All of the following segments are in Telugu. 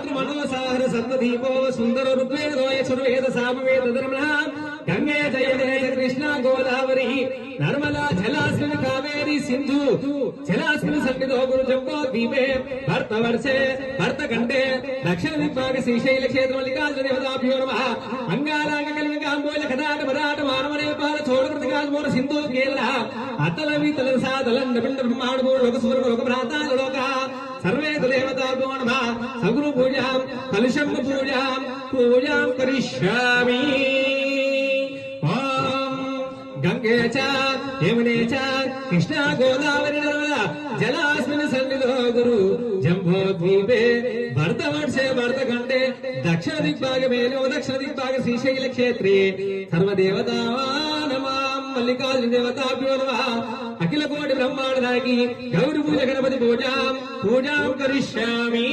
మాతృమనోసార సత్వదీపో సుందర ఋగ్వేదో యశుర్వేద సామవేద ధర్మ గంగే జయదేశ కృష్ణ గోదావరి. నర్మదా జలాస్మిన్ కావేరి సింధు. జలాస్మిన్ సన్నిధో గురు జంబో ద్వీపే. భర్త వర్షే భర్త కంటే దక్షిణ దిగ్భాగ శ్రీశైల క్షేత్ర మల్లికార్జున దేవతాభ్యో నమ. అంగాలాంగ కలిగి కాంబోల కథాట మరాట మానవ నేపాల చోడకృతి కాల్మోర సింధు కేరళ. అతల వితల సాదల పిండ బ్రహ్మాడు లోక సువర్ణ లోక భ్రాత లోక. సర్వే దేవతాభ్యో నమ సగురు పూజాం కలుషం పూజాం పూజాం కరిష్యామి. గంగే చ యమునే చ కృష్ణ గోదావరి నర్మదా జలాస్మిన్ సన్నిధో గురు. జంబో ద్వీపే భర్త వర్షే భరత కంటే దక్షిణ దిగ్భాగ దిగ్భాగమేలో దక్షిణ దిగ్భాగ శ్రీశైల క్షేత్రే సర్వదేవతా మల్లికార్జున దేవతాభ్యో నమ. అఖిల కోటి బ్రహ్మాండ నాయకి గౌరి పూజ గణపతి పూజాం పూజాం కరిష్యామి.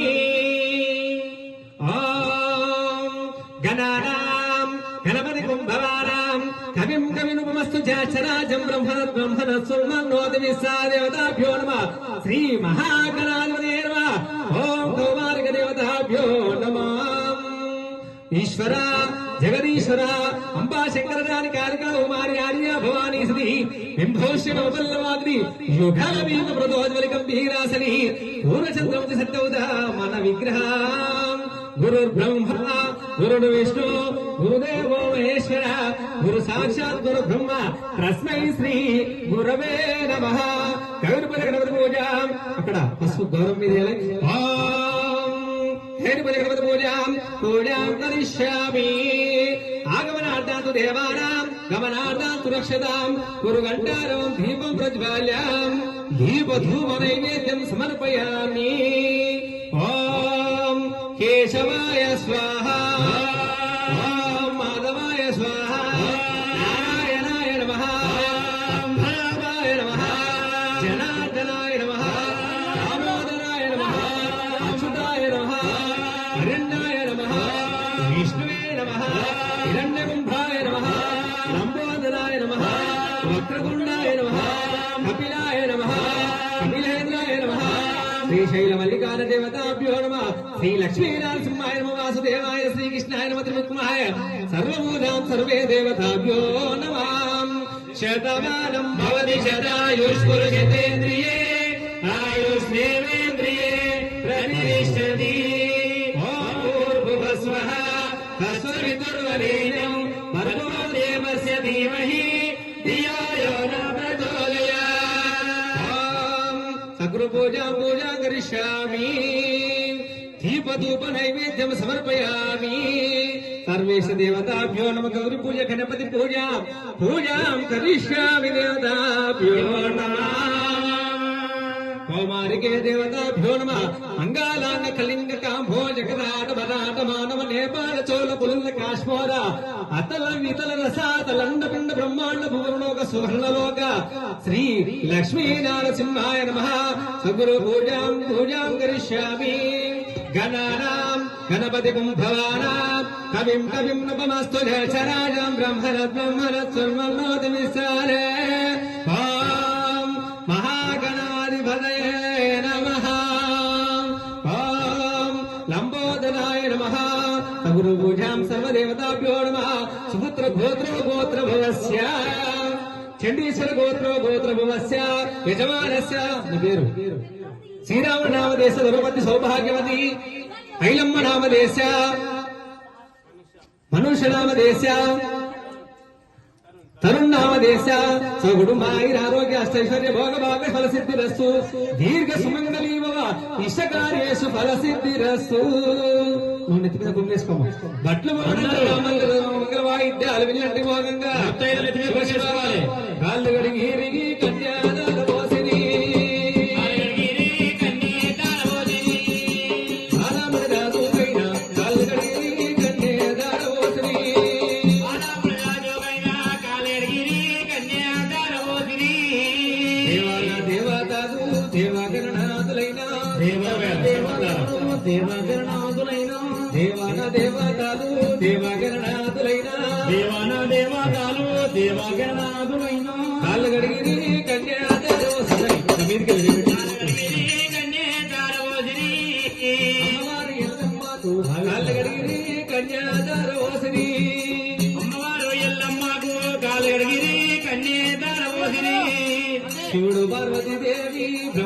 గణానాం గణపతి కుంభవానాం కవిం కవినుపమస్తు జాచరాజం బ్రహ్మ బ్రహ్మణ సుమన్నోతి సుర్మన్నోతి విశ్వాదేవతాభ్యో నమ. శ్రీ మహాగణాధిపతే నమ. ఓం కౌమారిక దేవతాభ్యో నమ. ఈశ్వరా జగదీశ్వర అంబా శంకరదాని కాళిక ఉమారి ఆర్య భవానీ శ్రీ బింభోష్యమ ఉపల్లవాగ్ని యుగల వీక ప్రదోజ్వలి గంభీరాసని పూర్ణచంద్రమతి సత్యౌద మన విగ్రహ. విగ్రహం గురుర్బ్రహ్మ గురుడు విష్ణు గురుదేవో మహేశ్వర గురు సాక్షాత్ గురు బ్రహ్మ తస్మై శ్రీ గురవే నమ. గౌరవ గణపతి పూజ. అక్కడ పసుపు గౌరవం మీద వేయాలి. തേരുപുരകവതപൂജാം പൂജാം കരിഷ്യാമി ആഗമനാർത്ഥാത്തു ദേവാനാം ഗമനാർത്ഥാ സുരക്ഷിതാം കുരു കണ്ഠാരവം ദീപം പ്രജ്വാല്യാം ദീപധൂമ നൈവേദ്യം സമർപ്പയാമി. ഓം കേശവായ സ്വാമി అరణ్యాయ నమః. విష్ణువే నమః. హిరణ్యకుంభాయ నమః. లంబోదరాయ నమః. వక్రతుండాయ నమః. కపిలాయ నమః. కపిలేంద్రాయ నమః. శ్రీశైల మల్లికార్జున దేవతాభ్యో నమ. శ్రీ లక్ష్మీనరసింహాయ నమ. వాసుదేవాయ శ్రీకృష్ణాయ నమ. త్రిముక్మాయ సర్వభూతాం సర్వే దేవతాభ్యో నమాం. శతమానం దేవస్య ధీమహి ధియో యో న ప్రచోదయాత్ ఓం సగురు పూజా పూజా కరిష్యామి దీపధూప నైవేద్యం సమర్పయామి సర్వేష దేవతాభ్యో నమ గౌరి పూజ గణపతి పూజ పూజాం కరిష్యామి దేవతాభ్యో నమ కౌమారికే నేపాల చోళ పులుల కాశ్మోర అతల వితల రసాతలండ పిండ బ్రహ్మాండ భువనలోక సువర్ణలోక శ్రీ లక్ష్మీ నమ సగురు పూజాం పూజాం కరిష్యామి గణానాం గణపతి భవానాం కవిం కవిం నపమస్తు రాజాం బ్రహ్మరత్ బ్రహ్మరత్ సుర్మన్నోతి సగురు పూజాం సర్వదేవతాభ్యో నమః సుపుత్ర గోత్రో గోత్ర భవస్య చండీశ్వర గోత్రో గోత్ర భవస్య యజమానస్య నీ పేరు? శ్రీరామ నామదేశ ద్రౌపది సౌభాగ్యవతి। ఐలమ్మ నామదేశ। మనుష్య నామదేశ। తరుణ్ నామదేశ సగుడుమాయిర ఆరోగ్య అష్టైశ్వర్య భోగ భాగ ఫల సిద్ధిరస్సు దీర్ఘ సుమంగళీ భవ ఇష్టకార్యేషు ఫల సిద్ధిరస్సు నువ్వు నెత్తి మీద గుమ్మేసుకోమ బట్లు మంగళ వాయిద్యాలు వినండి భోగంగా. కాళ్ళు గడిగి దేవగణాదులైన దేవాన దేవతాలు దేవగణాదులైన. దేవాన దేవతాలు దేవగణాదులైన కాళ్ళు కడిగి కన్యా మీదకి వెళ్ళి కాళ్ళు కడిగి కన్యాదారోసిని అమ్మవారు ఎల్లమ్మకు కాళ్ళు కడిగి కన్యాదారోసిని శివుడు పార్వతీదేవి